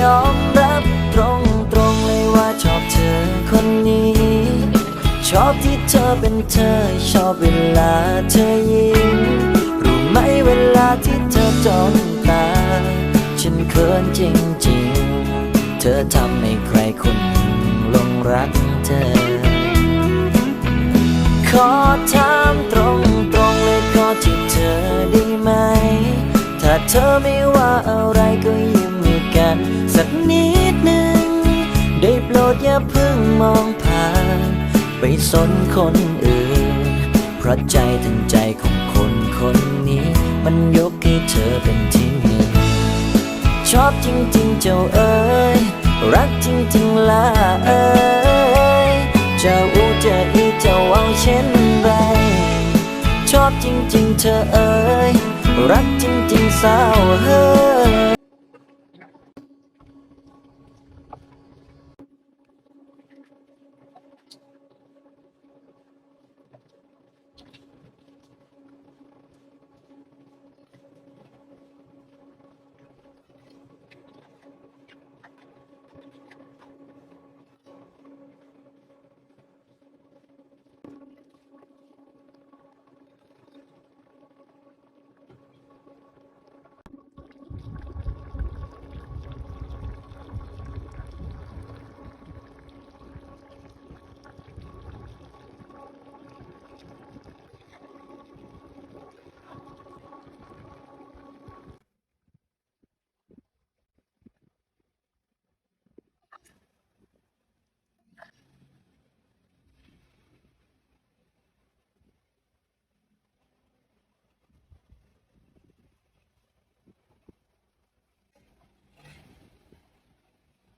ยอมรับตรงตรงๆเลยว่าชอบเธอคนนี้ ชอบที่เธอเป็นเธอ ชอบเวลาเธอยิ้มรู้ไหมเวลาที่เธอจ้องตา ฉันเขินจริงๆ เธอทำให้ใครคนหนึ่งลงรักเธอ ขอถามตรงตรงๆเลยขอที่เธอได้ไหม ถ้าเธอไม่ว่าอะไรก็ อย่าเพิ่งมองผ่าน ไปสนคนอื่น เพราะใจทั้งใจของคนคนนี้ มันยกให้เธอเป็นที่หนึ่งชอบจริง ๆ เจ้าเอ๋ยรักจริง ๆล่ะเอ๋ยจะอูจะอีจะเอาเช่นไร ชอบจริง ๆ เธอเอ๋ยรักจริง ๆสาวเฮ้ย